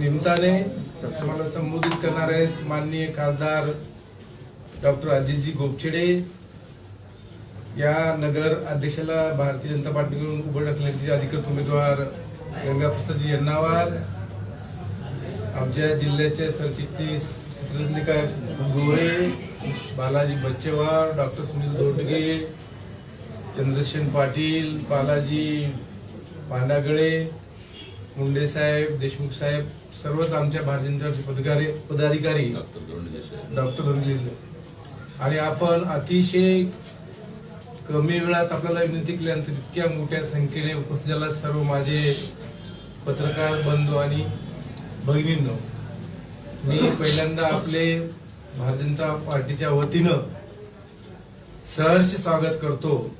निमित्ताने आम्हाला संबोधित करणार आहेत माननीय खासदार डॉक्टर अजितजी गोपछेडे. या नगर अध्यक्षाला भारतीय जनता पार्टीकडून उभं टाकल्याचे अधिकृत उमेदवार गंगाप्रसादजी यन्नावार आमच्या जिल्ह्याचे सरचिटणीस चित्रनिका गोरे बालाजी बच्चेवार डॉक्टर सुनील दोडगे चंद्रशेन पाटील बालाजी पांडागळे मुंडे साहेब देशमुख साहेब सर्वच आमच्या भारतीय जनता पार्टी पदाधिकारी पदाधिकारी डॉक्टर धोंडगे आणि आपण अतिशय कमी वेळात आपल्याला विनंती केल्यानंतर इतक्या मोठ्या संख्येने उपस्थित झाला सर्व माझे पत्रकार बंधू आणि भगिनींनो मी पहिल्यांदा आपले भारतीय जनता पार्टीच्या वतीनं सहर्ष स्वागत करतो.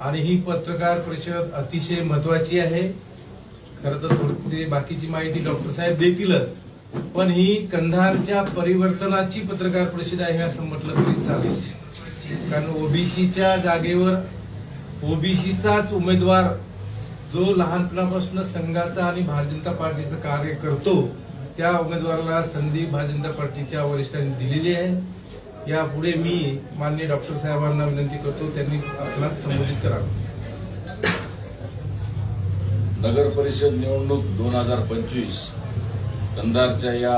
आणि ही पत्रकार परिषद अतिशय महत्वाची आहे. खरं तर थोडी बाकीची माहिती डॉक्टर साहेब देतीलच. पण ही कंधारच्या परिवर्तनाची पत्रकार परिषद आहे असं म्हटलं तरी चालेल. कारण ओबीसीच्या जागेवर ओबीसीचाच उमेदवार जो लहानपणापासून संघाचा आणि भारतीय जनता पार्टीचं कार्य करतो त्या उमेदवाराला संधी भारतीय जनता पार्टीच्या वरिष्ठांनी दिलेली आहे. यापुढे मी माननीय डॉक्टर साहेबांना विनंती करतो त्यांनी आपल्याला संबोधित करावं. नगर परिषद निवडणूक दोन हजार पंचवीस कंधारच्या या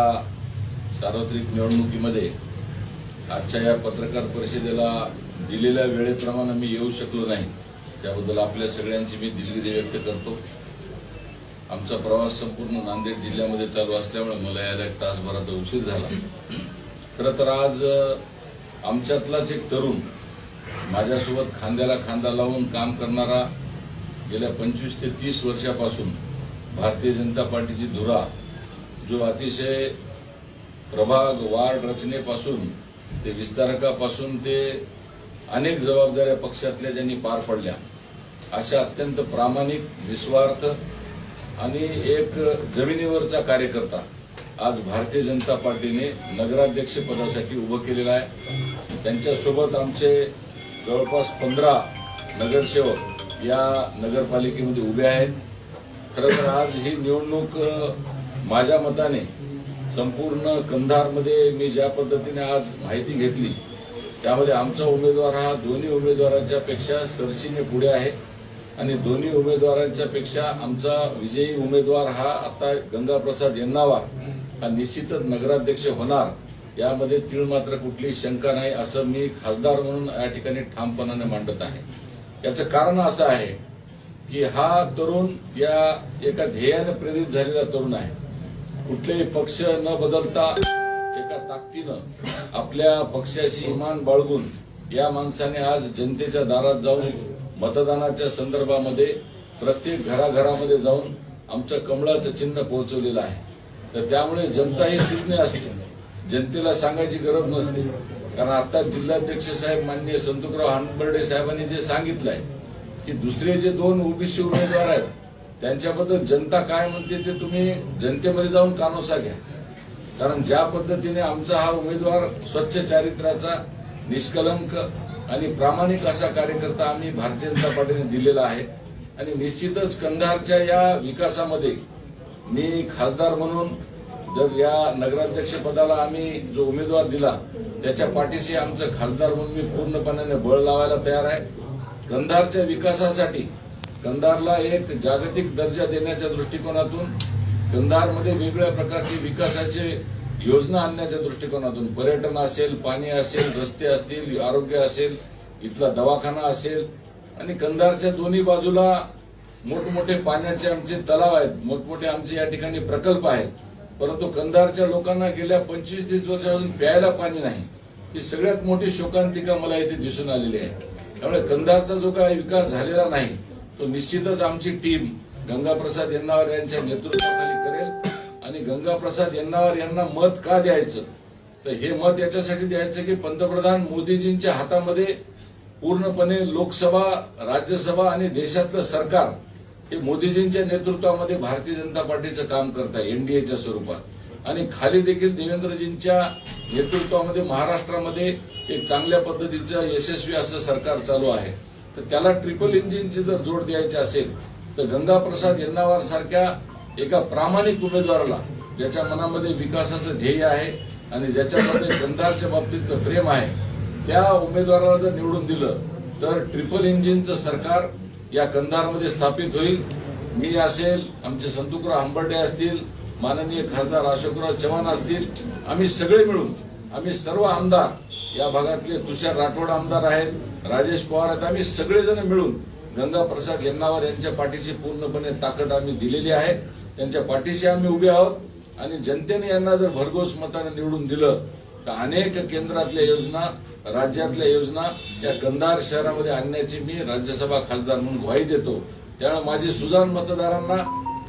सार्वत्रिक निवडणुकीमध्ये आजच्या या पत्रकार परिषदेला दिलेल्या वेळेप्रमाणे मी येऊ शकलो नाही. त्याबद्दल आपल्या सगळ्यांची मी दिलगिरी व्यक्त करतो. आमचा प्रवास संपूर्ण नांदेड जिल्ह्यामध्ये चालू असल्यामुळे मला यायला एक तासभराचा उशीर झाला. खरं तर आज आमच्यातलाच एक तरुण माझ्यासोबत खांद्याला खांदा लावून काम करणारा गेल्या पंचवीस ते तीस वर्षापासून भारतीय जनता पार्टीची धुरा जो अतिशय प्रभाग वार्ड रचनेपासून ते विस्तारकापासून ते अनेक जबाबदाऱ्या पक्षातल्या ज्यांनी पार पडल्या अशा अत्यंत प्रामाणिक निस्वार्थ आणि एक जमिनीवरचा कार्यकर्ता आज भारतीय जनता पार्टीने नगराध्यक्ष पदासाठी उभं केलेला आहे. त्यांच्यासोबत आमचे जवळपास पंधरा नगरसेवक या नगरपालिकेमध्ये उभे आहेत. खरं तर आज ही निवडणूक माझ्या मताने संपूर्ण कंधारमध्ये मी ज्या पद्धतीने आज माहिती घेतली त्यामध्ये आमचा उमेदवार हा दोन्ही उमेदवारांच्या पेक्षा सरशीने पुढे आहे आणि दोन्ही उमेदवारांच्या पेक्षा आमचा विजयी उमेदवार हा आता गंगाप्रसाद यन्नावार हा निश्चितच नगराध्यक्ष होणार. यामध्ये तीळ मात्र कुठलीही शंका नाही असं मी खासदार म्हणून या ठिकाणी ठामपणाने मांडत आहे. याचं कारण असं आहे की हा तरुण या एका ध्येयाने प्रेरित झालेला तरुण आहे. कुठलेही पक्ष न बदलता एका ताकदीनं आपल्या पक्षाशी इमान बाळगून या माणसाने आज जनतेच्या दारात जाऊन मतदानाच्या संदर्भामध्ये प्रत्येक घराघरामध्ये जाऊन आमचं कमळाचं चिन्ह पोहोचवलेलं आहे. तर त्यामुळे जनता ही सुज्ञ असते. जनतेला सांगायची गरज नसते. कारण आता जिल्हाध्यक्ष साहेब माननीय संतुकराव हनबर्डे साहेबांनी जे सांगितलंय की दुसरे जे दोन ओबीसी उमेदवार आहेत त्यांच्याबद्दल जनता काय म्हणते ते तुम्ही जनतेमध्ये जाऊन कानोसा घ्या. कारण ज्या पद्धतीने आमचा हा उमेदवार स्वच्छ चारित्र्याचा निष्कलंक आणि प्रामाणिक असा कार्यकर्ता आम्ही भारतीय जनता पार्टीने दिलेला आहे. आणि निश्चितच कंधारच्या या विकासामध्ये मी खासदार म्हणून जर या नगराध्यक्ष पदाला आम्ही जो उमेदवार दिला त्याच्या पाठीशी आमचं खासदार म्हणून मी पूर्णपणे बळ लावायला तयार आहे. कंधारच्या विकासासाठी कंधारला एक जागतिक दर्जा देण्याच्या दृष्टिकोनातून कंधारमध्ये वेगवेगळ्या प्रकारची विकासाचे योजना आणण्याच्या दृष्टिकोनातून पर्यटन असेल पाणी असेल रस्ते असतील आरोग्य असेल इथला दवाखाना असेल आणि कंधारच्या दोन्ही बाजूला मोठमोठे पाण्याचे आमचे तलाव आहेत मोठमोठे आमचे या ठिकाणी प्रकल्प आहेत. परंतु कंधारच्या लोकांना गेल्या पंचवीस तीस वर्षापासून प्यायला पाणी नाही. ही सगळ्यात मोठी शोकांतिका मला इथे दिसून आलेली आहे. त्यामुळे कंधारचा जो काही विकास झालेला नाही तो निश्चितच आमची टीम गंगाप्रसाद यन्नावर यांच्या नेतृत्वाखाली करेल आणि गंगाप्रसाद यन्नावर यांना मत का द्यायचं? तर हे मत याच्यासाठी द्यायचं की पंतप्रधान मोदीजींच्या हातामध्ये पूर्णपणे लोकसभा राज्यसभा आणि देशातलं सरकार हे मोदीजींच्या नेतृत्वामध्ये भारतीय जनता पार्टीचं काम करत आहे एनडीएच्या स्वरूपात. आणि खाली देखील देवेंद्रजींच्या नेतृत्वामध्ये महाराष्ट्रामध्ये एक चांगल्या पद्धतीचं यशस्वी असं सरकार चालू आहे. तर त्याला ट्रिपल इंजिनची जर जोड द्यायची असेल तर गंगाप्रसाद यन्नावार सारख्या एका प्रामाणिक उमेदवाराला ज्याच्या मनामध्ये विकासाचं ध्येय आहे आणि ज्याच्यामध्ये गंधारच्या बाबतीतचं प्रेम आहे त्या उमेदवाराला जर निवडून दिलं तर ट्रिपल इंजिनचं सरकार या कंधारमध्ये स्थापित होईल. मी असेल आमचे संतुकराव हंबर्डे असतील माननीय खासदार अशोकराव चव्हाण असतील आम्ही सगळे मिळून आम्ही सर्व आमदार या भागातले तुषार राठोड आमदार आहेत राजेश पवार आहेत आम्ही सगळेजण मिळून गंगाप्रसाद यन्नावर यांच्या पाठीशी पूर्णपणे ताकद आम्ही दिलेली आहे. त्यांच्या पाठीशी आम्ही उभे आहोत आणि जनतेने यांना जर भरघोस मताने निवडून दिलं तर अनेक केंद्रातल्या योजना राज्यातल्या योजना या कंधार शहरामध्ये आणण्याची मी राज्यसभा खासदार म्हणून ग्वाही देतो. त्यामुळे माझी सुजान मतदारांना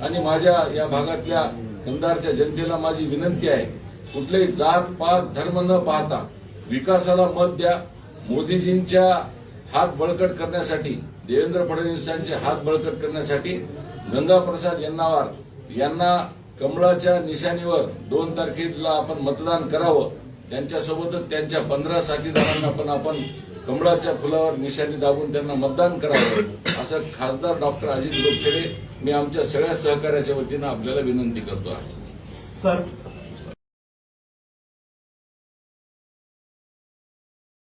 आणि माझ्या या भागातल्या कंधारच्या जनतेला माझी विनंती आहे कुठलेही जात पात धर्म न पाहता विकासाला मत द्या. मोदीजींच्या हात बळकट करण्यासाठी देवेंद्र फडणवीसांचे हात बळकट करण्यासाठी गंगाप्रसाद यन्नावार यांना कमळाच्या निशाणीवर दोन तारखेला आपण मतदान करावं. त्यांच्यासोबतच त्यांच्या पंधरा साथीदारांना पण आपण कमळाच्या फुलावर निशाणी दाबून त्यांना मतदान करावं. असं खासदार डॉक्टर अजित गोपछेडे मी आमच्या सगळ्या सहकार्याच्या वतीनं आपल्याला विनंती करतो आहे. सर